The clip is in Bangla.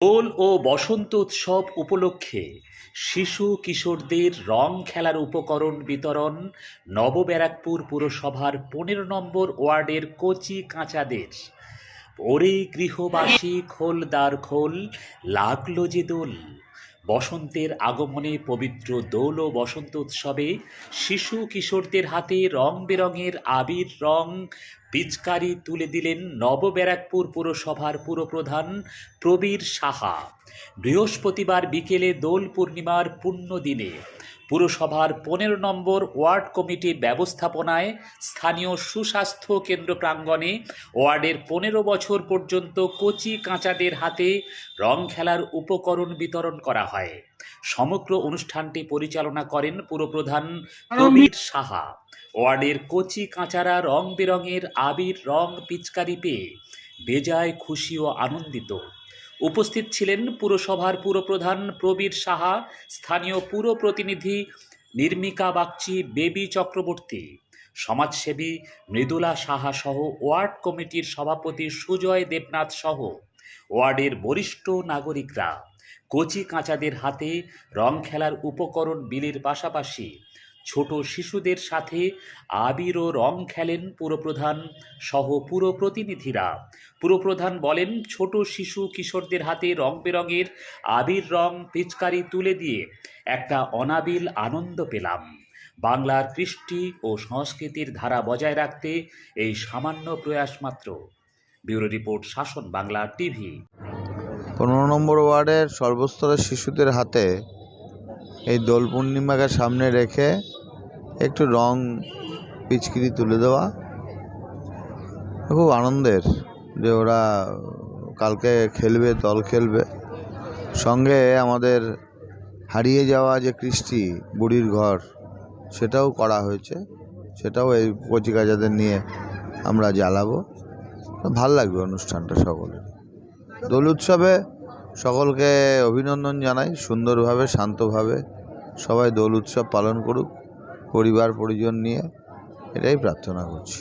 দোল ও বসন্ত উৎসব উপলক্ষে শিশু কিশোরদের রং খেলার উপকরণ বিতরণ নবব্যারাকপুর পুরসভার পনেরো নম্বর ওয়ার্ডের কচি কাঁচাদের। ওরে গৃহবাসী খোলদার খোল, লাগল যে দোল। বসন্তের আগমনে পবিত্র দোল ও বসন্ত উৎসবে শিশু কিশোরদের হাতে রং বেরঙের আবির রং পিচকারি তুলে দিলেন নবব্যারাকপুর পুরসভার পুরপ্রধান প্রবীর সাহা। বৃহস্পতিবার বিকেলে দোল পূর্ণিমার পুণ্য দিনে পুরসভার পনেরো নম্বর ওয়ার্ড কমিটির ব্যবস্থাপনায় স্থানীয় সুস্বাস্থ্য কেন্দ্র প্রাঙ্গণে ওয়ার্ডের পনেরো বছর পর্যন্ত কচি কাঁচাদের হাতে রং খেলার উপকরণ বিতরণ করা হয়। সমগ্র অনুষ্ঠানটি পরিচালনা করেন পুরপ্রধান প্রবীর সাহা। ওয়ার্ডের কচি কাঁচারা রং বেরঙের আবির রং পিচকারি পেয়ে বেজায় খুশি ও আনন্দিত। উপস্থিত ছিলেন পুরসভার পুরপ্রধান প্রবীর সাহা, স্থানীয় পুর প্রতিনিধি নির্মিকা বাগচি, বেবি চক্রবর্তী, সমাজসেবী মৃদুলা সাহা সহ ওয়ার্ড কমিটির সভাপতি সুজয় দেবনাথ সহ ওয়ার্ডের বরিষ্ঠ নাগরিকরা। কচি কাঁচাদের হাতে রং খেলার উপকরণ বিলির পাশাপাশি ছোট শিশুদের সাথে আবির ও রং খেলেন পুরপ্রধান সহ পুর প্রতিনিধিরা পুরপ্রধান বলেন, ছোট শিশু কিশোরদের হাতে রং বেরঙের আবির রং পিচকারি তুলে দিয়ে একটা অনাবিল আনন্দ পেলাম। বাংলার কৃষ্টি ও সংস্কৃতির ধারা বজায় রাখতে এই সামান্য প্রয়াস মাত্র। ব্যুরো রিপোর্ট, শাসন বাংলা টিভি। পনেরো নম্বর ওয়ার্ডের সর্বস্তরের শিশুদের হাতে এই দোল পূর্ণিমাকে সামনে রেখে একটু রং পিচকিরি তুলে দেওয়া। খুব আনন্দের যে ওরা কালকে খেলবে, দল খেলবে। সঙ্গে আমাদের হারিয়ে যাওয়া যে কৃষ্টি, বুড়ির ঘর, সেটাও করা হয়েছে। সেটাও এই কচিকাচাদের নিয়ে আমরা জ্বালাবো। ভালো লাগবে অনুষ্ঠানটা সকলের। দোল উৎসবে সকলকে অভিনন্দন জানাই, সুন্দরভাবে, শান্তভাবে সবাই দোল উৎসব পালন করুক। পরিবার পরিজন নিয়ে এটাই প্রার্থনা করছি।